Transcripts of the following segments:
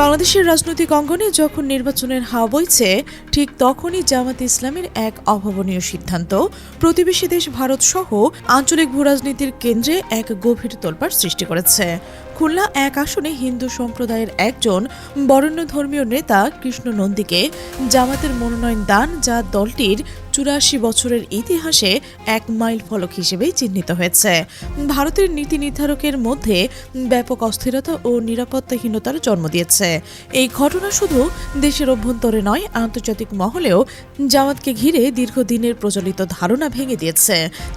বাংলাদেশের রাজনৈতিক অঙ্গনে যখন নির্বাচনের হাওয়া বইছে, ঠিক তখনই জামাত ইসলামের এক অভাবনীয় সিদ্ধান্ত। প্রতিবেশী দেশ ভারত সহ আঞ্চলিক ভূরাজনীতির কেন্দ্রে এক গভীর তোলপাড় সৃষ্টি করেছে। খুলনা এক আসনে হিন্দু সম্প্রদায়ের একজন বরেণ্য ধর্মীয় নেতা কৃষ্ণ নন্দীকে জামাতের মনোনয়ন দান যা দলটির চুরাশি বছরের ইতিহাসে এক মাইল ফলক হিসেবেই চিহ্নিত হয়েছে। ভারতের নীতি নির্ধারকের মধ্যে ব্যাপক অস্থিরতা ও নিরাপত্তাহীনতার জন্ম দিয়েছে। এই ঘটনা শুধু দেশের অভ্যন্তরে নয়, আন্তর্জাতিক মহলেও জামাতকে ঘিরে দীর্ঘদিনের প্রচলিত ধারণা ভেঙে দিয়েছে।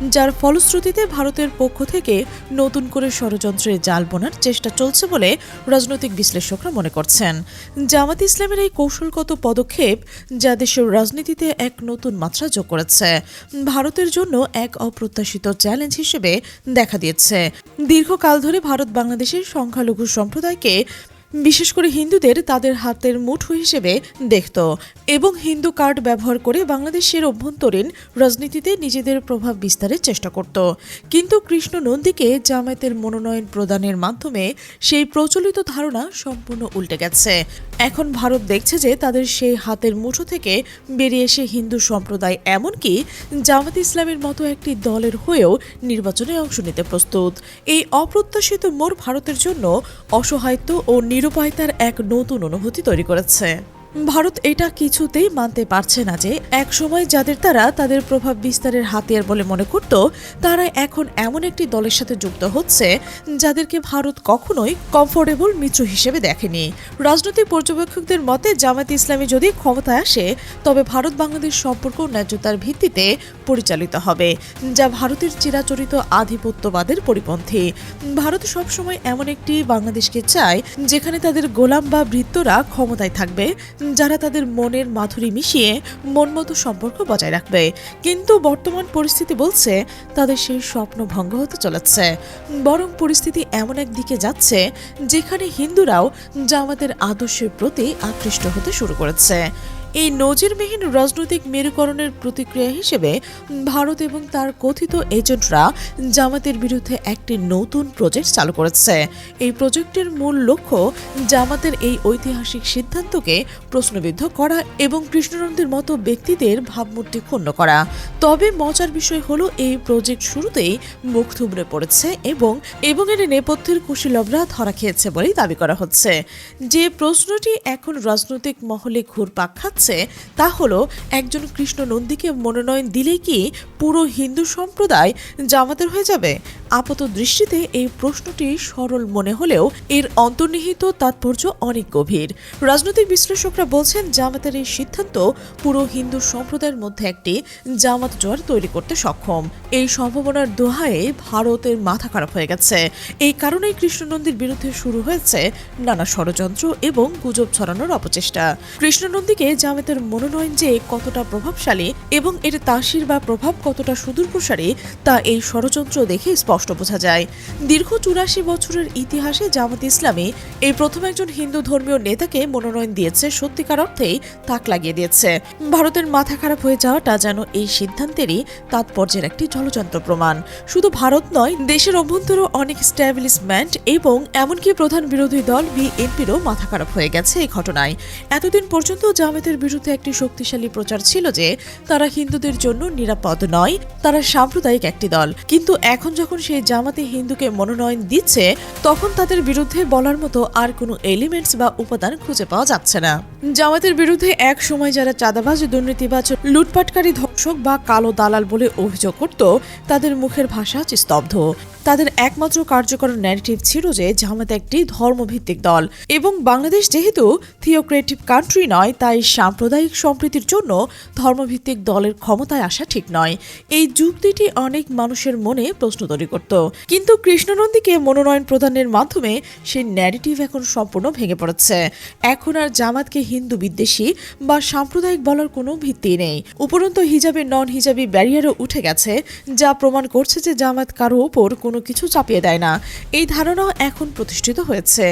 যার ফলশ্রুতিতে ভারতের পক্ষ থেকে নতুন করে ষড়যন্ত্রের জাল বোনার চেষ্টা চলছে বলে রাজনৈতিক বিশ্লেষকরা মনে করছেন। জামাত ইসলামের এই কৌশলগত পদক্ষেপ যা দেশের রাজনীতিতে এক নতুন মাত্রা যোগ করেছে। ভারতের জন্য এক অপ্রত্যাশিত চ্যালেঞ্জ হিসেবে দেখা দিয়েছে। দীর্ঘকাল ধরে ভারত বাংলাদেশের সংখ্যালঘু সম্প্রদায়কে বিশেষ করে হিন্দুদের তাদের হাতের মুঠো হিসেবে দেখত এবং হিন্দু কার্ড ব্যবহার করে বাংলাদেশের অভ্যন্তরীণ রাজনীতিতে নিজেদের প্রভাব বিস্তারের চেষ্টা করত। কিন্তু কৃষ্ণ নন্দীকে জামায়াতের মনোনয়ন প্রদানের মাধ্যমে সেই প্রচলিত ধারণা সম্পূর্ণ উল্টে গেছে। এখন ভারত দেখছে যে তাদের সেই হাতের মুঠো থেকে বেরিয়ে এসে হিন্দু সম্প্রদায় এমনকি জামাত ইসলামের মতো একটি দলের হয়েও নির্বাচনে অংশ নিতে প্রস্তুত। এই অপ্রত্যাশিত মোড় ভারতের জন্য অসহায়ত্ব ও নিরুপায়তার এক নতুন অনুভূতি তৈরি করেছে। ভারত এটা কিছুতেই মানতে পারছে না যে একসময় যাদের তারা তাদের প্রভাব বিস্তারের হাতিয়ার বলে মনে করত, তারা এখন এমন একটি দলের সাথে যুক্ত হচ্ছে যাদেরকে ভারত কখনোই কমফোর্টেবল মিত্র হিসেবে দেখেনি। রাজনৈতিক পর্যবেক্ষকদের মতে জামাত ইসলামী যদি ক্ষমতায় আসে, তবে ভারত বাংলাদেশ সম্পর্ক ন্যায্যতার ভিত্তিতে পরিচালিত হবে, যা ভারতের চিরাচরিত আধিপত্যবাদের পরিপন্থী। ভারত সবসময় এমন একটি বাংলাদেশকে চায়, যেখানে তাদের গোলাম বা বৃত্তরা ক্ষমতায় থাকবে যারা তাদের মনের মাধুরী মিশিয়ে মনমতো সম্পর্ক বজায় রাখবে। কিন্তু বর্তমান পরিস্থিতি বলছে তাদের সেই স্বপ্ন ভঙ্গ হতে চলেছে। বরং পরিস্থিতি এমন এক দিকে যাচ্ছে যেখানে হিন্দুরাও জামাতের আদর্শের প্রতি আকৃষ্ট হতে শুরু করেছে। এই নজিরবিহীন রাজনৈতিক মেরুকরণের প্রতিক্রিয়া হিসেবে ভারত এবং তার কথিত এজেন্টরা জামাতের বিরুদ্ধে একটি নতুন প্রজেক্ট চালু করেছে। এই প্রজেক্টের মূল লক্ষ্য জামাতের এই ঐতিহাসিক সিদ্ধান্তকে প্রশ্নবিদ্ধ করা এবং কৃষ্ণনন্দের মতো ব্যক্তিদের ভাবমূর্তি ক্ষুণ্ণ করা। তবে মজার বিষয় হলো, এই প্রজেক্ট শুরুতেই মুখ থুবড়ে পড়েছে এবং এবং এর নেপথ্যের কুশীলভরা ধরা খেয়েছে বলেই দাবি করা হচ্ছে। যে প্রশ্নটি এখন রাজনৈতিক মহলে ঘুরপাক খাচ্ছে তা হলো, একজন কৃষ্ণ নন্দীকে মনোনয়ন দিলে কি পুরো হিন্দু সম্প্রদায় জামাতের হয়ে যাবে? আপাত দৃষ্টিতে এই প্রশ্নটি সরল মনে হলেও এর অন্তর্নিহিত তাৎপর্য অনেক গভীর। রাজনৈতিক বিশ্লেষকরা বলছেন, জামাতের এই সিদ্ধান্ত পুরো হিন্দু সম্প্রদায়ের মধ্যে একটি জামাত জোয়ার তৈরি করতে সক্ষম। এই সম্ভাবনার দোহায়ে ভারতের মাথা খারাপ হয়ে গেছে। এই কারণেই কৃষ্ণনন্দীর বিরুদ্ধে শুরু হয়েছে নানা ষড়যন্ত্র এবং গুজব ছড়ানোর অপচেষ্টা। কৃষ্ণনন্দীকে জামাতের মনোনয়ন যে কতটা প্রভাবশালী এবং এর তাসির বা প্রভাব কতটা সুদূরপ্রসারী, তা এই ষড়যন্ত্র দেখে স্পষ্ট বোঝা যায়। দীর্ঘ চুরাশি বছরের ইতিহাসে জামাত ইসলামী এই প্রথম একজন হিন্দু ধর্মীয় নেতাকে মনোনয়ন দিয়েছে। সত্যিকার অর্থেই তাক লাগিয়ে দিয়েছে। ভারতের মাথা খারাপ হয়ে যাওয়াটা যেন এই সিদ্ধান্তেরই তাৎপর্যের একটি জলযন্ত্র প্রমাণ। শুধু ভারত নয়, দেশের অভ্যন্তরেও অনেক স্ট্যাবলিশমেন্ট এবং এমনকি প্রধান বিরোধী দল বিএনপিরও মাথা খারাপ হয়ে গেছে এই ঘটনায়। এতদিন পর্যন্ত জামাতের বিরুদ্ধে একটি শক্তিশালী প্রচার ছিল যে, তারা হিন্দুদের জন্য নিরাপদ নয়, তারা সাম্প্রদায়িক একটি দল। কিন্তু এখন যখন সেই জামাতে হিন্দুকে মনোনয়ন দিচ্ছে, তখন তাদের বিরুদ্ধে বলার মতো আর কোনো এলিমেন্টস বা উপাদান খুঁজে পাওয়া যাচ্ছে না। জামাতের বিরুদ্ধে এক সময় যারা চাঁদাবাজ, দুর্নীতিবাজ, লুটপাটকারী ধর্ষক বা কালো দালাল বলে অভিযোগ করত, তাদের মুখের ভাষা স্তব্ধ। তাদের একমাত্র কার্যকর ন্যারেটিভ ছিল যে জামাত একটি ধর্মভিত্তিক দল। এবং বাংলাদেশ যেহেতু থিওক্রেটিভ কান্ট্রি নয়, তাই সাম্প্রদায়িক সম্প্রীতির জন্য ধর্মভিত্তিক দলের ক্ষমতায় আসা ঠিক নয়। এই যুক্তিটি অনেক মানুষের মনে প্রশ্ন তৈরি করত। কিন্তু কৃষ্ণনন্দীকে মনোনয়ন প্রদানের মাধ্যমে সেই ন্যারেটিভ এখন সম্পূর্ণ ভেঙে পড়েছে। এখন আর জামাতকে হিন্দু বিদ্বেষী বা সাম্প্রদায়িক বলার কোনো ভিত্তি নেই। উপরন্ত হিজাবে নন হিজাবি ব্যারিয়ারও উঠে গেছে, যা প্রমাণ করছে যে জামাত কারও ওপর কোনো কোনো কিছু চাপিয়ে দেয় না। এই ধারণাও এখন প্রতিষ্ঠিত হয়েছে।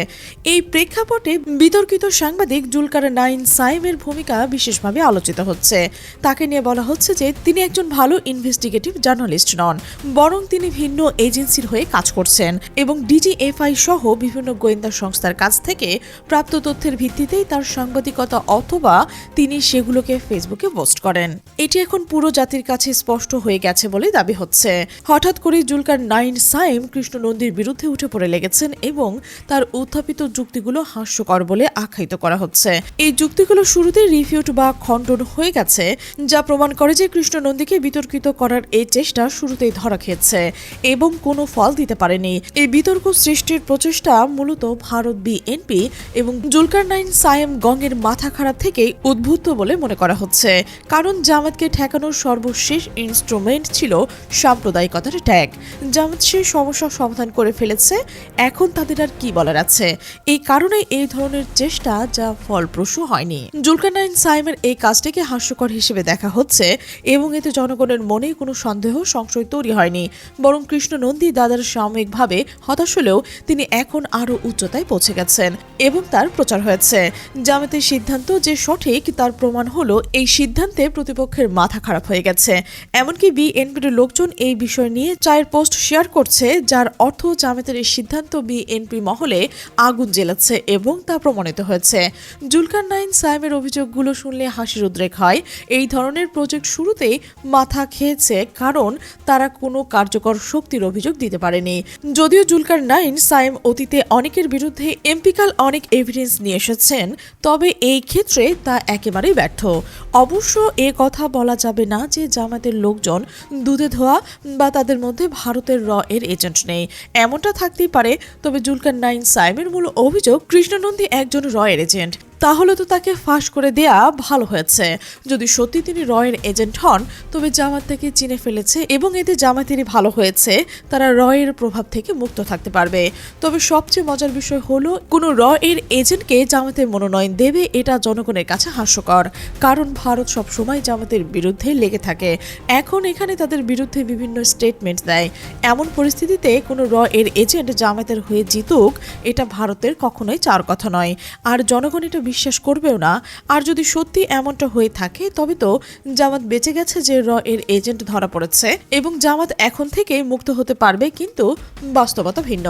এই প্রেক্ষাপটে বিতর্কিত সাংবাদিক জুলকার নাইন সাইমের ভূমিকা বিশেষভাবে আলোচিত হচ্ছে। তাকে নিয়ে বলা হচ্ছে যে, তিনি একজন ভালো ইনভেস্টিগেটিভ জার্নালিস্ট নন, বরং তিনি ভিন্ন এজেন্সির হয়ে কাজ করছেন এবং ডিজিএফআই সহ বিভিন্ন গোয়েন্দা সংস্থার কাছ থেকে প্রাপ্ত তথ্যের ভিত্তিতেই তার সাংবাদিকতা অথবা তিনি সেগুলোকে ফেসবুকে পোস্ট করেন। এটি এখন পুরো জাতির কাছে স্পষ্ট হয়ে গেছে বলে দাবি হচ্ছে। হঠাৎ করে জুলকার নাইন সাইম কৃষ্ণ নন্দীর বিরুদ্ধে উঠে পড়ে লেগেছেন এবং তার উত্থাপিত যুক্তিগুলো হাস্যকর বলে আখ্যায়িত করা হচ্ছে। এই যুক্তিগুলো শুরুতে রিফিউট বা খণ্ডন হয়ে গেছে, যা প্রমাণ করে যে কৃষ্ণ নন্দীকে বিতর্কিত করার এই চেষ্টা শুরুতেই ধরা খেয়েছে এবং কোনো ফল দিতে পারেনি। এই বিতর্ক সৃষ্টির প্রচেষ্টা মূলত ভারত বিএনপি এবং জুলকার নাইন সায়েম গঙ্গের মাথা খারাপ থেকেই উদ্ভূত বলে মনে করা হচ্ছে। কারণ জামাতকে ঠেকানোর সর্বশেষ ইনস্ট্রুমেন্ট ছিল সাম্প্রদায়িকতার ট্যাগ। জামাত সেই সমস্যা সমাধান করে ফেলেছে। এখন তাদের আর কি বলার আছে? এই কারণে এই ধরনের চেষ্টা যা ফলপ্রসূ হয়নি। জুলকার নাইন সাইমের এই কাজটিকে হাস্যকর হিসেবে দেখা হচ্ছে এবং এতে জনগণের মনে কোনো সন্দেহ, সংশয় তৈরি হয়নি। বরং কৃষ্ণ নন্দী দাদার সাময়িকভাবে হতাশ হলেও তিনি এখন আরও উচ্চতায় পৌঁছে গেছেন এবং তার প্রচার হয়েছে। জামাতের সিদ্ধান্ত যে সঠিক তার প্রমাণ হলো এই সিদ্ধান্তে প্রতিপক্ষের মাথা খারাপ হয়ে গেছে। এমনকি বিএনপির লোকজন এই বিষয় নিয়ে চায়ের পোস্ট শেয়ার করছে। যার অর্থ জামাতের এই সিদ্ধান্ত বিএনপি মহলে আগুন জ্বেলাচ্ছে এবং তা প্রমাণিত হয়েছে। জুলকার নাইন সাইমের অভিযোগগুলো শুনলে হাসির উদ্রেক হয়। এই ধরনের প্রজেক্ট শুরুতেই মাথা খেয়েছে, কারণ তারা কোনো কার্যকর শক্তির অভিযোগ দিতে পারেনি। যদিও জুলকার নাইন সাইম অতীতে অনেকের বিরুদ্ধে এম্পিক্যাল অনেক এভিডেন্স নিয়ে এসেছেন, তবে এই ক্ষেত্রে তা একেবারেই ব্যর্থ। অবশ্য এ কথা বলা যাবে না যে জামাতের লোকজন দুধে ধোয়া বা তাদের মধ্যে ভারতের র এর এজেন্ট নেই। এমনটা থাকতেই পারে, তবে জুলকার নাইন সাইমের মূল অভিযোগ কৃষ্ণনন্দী একজন রয়ের এজেন্ট। তাহলে তো তাকে ফাঁস করে দেয়া ভালো হয়েছে। যদি সত্যি তিনি রয়ের এজেন্ট হন, তবে জামাত থেকে চিনে ফেলেছে এবং এতে জামাতেরই ভালো হয়েছে। তারা রয়ের প্রভাব থেকে মুক্ত থাকতে পারবে। তবে সবচেয়ে মজার বিষয় হলো, কোনো র এর এজেন্টকে জামাতের মনোনয়ন দেবে এটা জনগণের কাছে হাস্যকর। কারণ ভারত সবসময় জামাতের বিরুদ্ধে লেগে থাকে। এখন এখানে তাদের বিরুদ্ধে বিভিন্ন স্টেটমেন্ট দেয়। এমন পরিস্থিতিতে কোনো র এর এজেন্ট জামাতের হয়ে জিতুক, এটা ভারতের কখনোই চার কথা নয়। আর জনগণ এটা বিশ্বাস করবেও না। আর যদি সত্যি এমনটা হয়ে থাকে, তবে তো জামাত বেঁচে গেছে যে র এর এজেন্ট ধরা পড়েছে এবং জামাত এখন থেকে মুক্ত হতে পারবে কিন্তু বাস্তবতা ভিন্ন।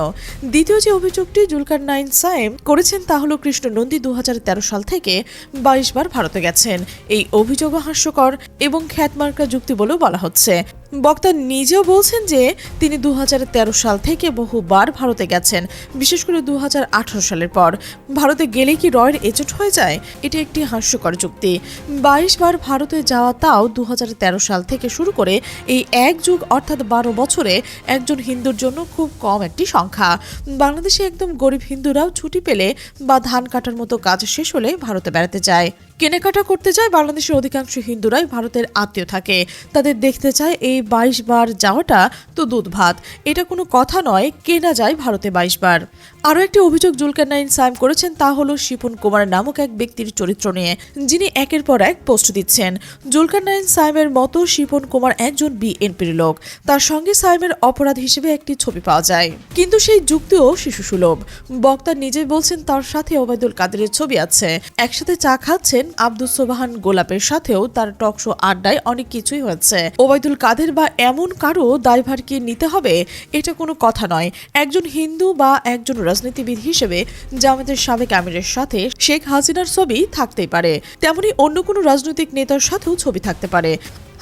দ্বিতীয় যে অভিযোগটি জুলকার নাইন সাইম করেছেন তা হল কৃষ্ণ নন্দী দু হাজার তেরো সাল থেকে বাইশ বার ভারতে গেছেন। এই অভিযোগ হাস্যকর এবং খ্যাতমার্কা যুক্তি বলেও বলা হচ্ছে। বক্তা নিজেও বলছেন যে তিনি দু হাজার তেরো সাল থেকে বহুবার ভারতে গেছেন, বিশেষ করে দু হাজার আঠারো সালের পর। ভারতে গেলে কি রয়ের এজেন্ট হয়ে যায়? এটি একটি হাস্যকর যুক্তি। বাইশ বার ভারতে যাওয়া তাও দু হাজার তেরো সাল থেকে শুরু করে এই এক যুগ অর্থাৎ বারো বছরে একজন হিন্দুর জন্য খুব কম একটি সংখ্যা। বাংলাদেশে একদম গরিব হিন্দুরাও ছুটি পেলে বা ধান কাটার মতো কাজ শেষ হলে ভারতে বেড়াতে যায়। কেনাকাটা করতে যায় বাংলাদেশের অধিকাংশ হিন্দুরাই ভারতের আত্মীয় থাকে। তাদের দেখতে চায় এই বাইশ বার যাওয়াটা তো দুধ ভাত। এটা কোনো কথা নয়, কেনা যায় ভারতে বাইশ বার। আরও একটি অভিযোগ জুলকার নাইন সাইম করেছেন, তা হলো শিপন কুমার নামক এক ব্যক্তির চরিত্র নিয়ে, যিনি একের পর এক পোস্ট দিচ্ছেন। জুলকার নাইন সাইমের মতো শিপন কুমার একজন বিএনপির লোক। তার সঙ্গে সাইমের অপরাধ হিসেবে একটি ছবি পাওয়া যায়। কিন্তু সেই যুক্তিও শিশু সুলভ বক্তা নিজে বলছেন, তার সাথে ওবায়দুল কাদেরের ছবি আছে। একসাথে চা খাচ্ছেন আব্দুল সোবাহান গোলাপের সাথেও তার টকশো আড্ডায় অনেক কিছুই হয়েছে। ওবায়দুল কাদের বা এমন কারও দায়ভার কি নিতে হবে? এটা কোনো কথা নয়। একজন হিন্দু বা একজন রাজনীতিবিদ হিসেবে জামাতের সাবেক আমিরের সাথে শেখ হাসিনার ছবি থাকতেই পারে। তেমনি অন্য কোনো রাজনৈতিক নেতার সাথেও ছবি থাকতে পারে।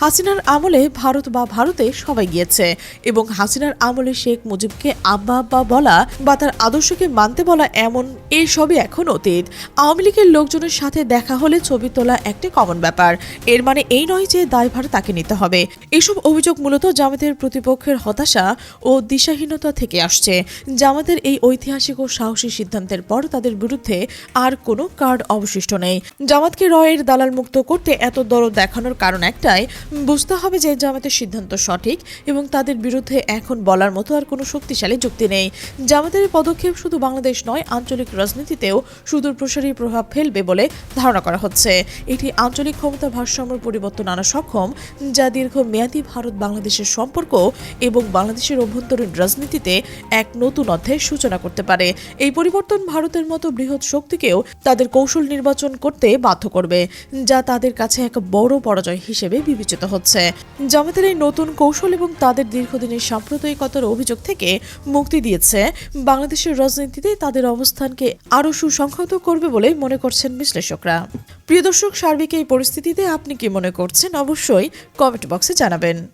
হাসিনার আমলে ভারত বা ভারতে সবাই গিয়েছে এবং হাসিনার আমলে শেখ মুজিবকে আব্বা আব্বা বলা বা তার আদর্শকে মানতে বলা এমন এই সবই এখন অতীত। আওয়ামী লীগের লোকজনের সাথে দেখা হলে ছবি তোলা একটি কমন ব্যাপার। এর মানে এই নয় যে দায়ভার তাকে নিতে হবে। এসব অভিযোগ মূলত জামাতের প্রতিপক্ষের হতাশা ও দিশাহীনতা থেকে আসছে। জামাতের এই ঐতিহাসিক ও সাহসী সিদ্ধান্তের পর তাদের বিরুদ্ধে আর কোনো কার্ড অবশিষ্ট নেই। জামাতকে রয়ের দালাল মুক্ত করতে এত দরদ দেখানোর কারণ একটাই বুঝতে হবে যে জামাতের সিদ্ধান্ত সঠিক এবং তাদের বিরুদ্ধে এখন বলার মতো আর কোনো শক্তিশালী যুক্তি নেই। জামাতের পদক্ষেপ শুধু বাংলাদেশ নয়, আঞ্চলিক রাজনীতিতেও সুদূর প্রসারী প্রভাব ফেলবে বলে ধারণা করা হচ্ছে। এটি আঞ্চলিক ক্ষমতা ভারসাম্য পরিবর্তন আনা সক্ষম, যা দীর্ঘমেয়াদী ভারত বাংলাদেশের সম্পর্ক এবং বাংলাদেশের অভ্যন্তরীণ রাজনীতিতে এক নতুন অধ্যায়ের সূচনা করতে পারে। এই পরিবর্তন ভারতের মতো বৃহৎ শক্তিকেও তাদের কৌশল নির্বাচন করতে বাধ্য করবে, যা তাদের কাছে এক বড় পরাজয় হিসেবে বিবেচিত হচ্ছে। জামাতের এই নতুন কৌশল এবং তাদের দীর্ঘদিনের সাম্প্রদায়িকতার অভিযোগ থেকে মুক্তি দিয়েছে। বাংলাদেশের রাজনীতিতে তাদের অবস্থানকে আরও সুসংহত করবে বলে মনে করছেন বিশ্লেষকরা। প্রিয় দর্শক, সার্বিক এই পরিস্থিতিতে আপনি কি মনে করছেন? অবশ্যই কমেন্ট বক্সে জানাবেন।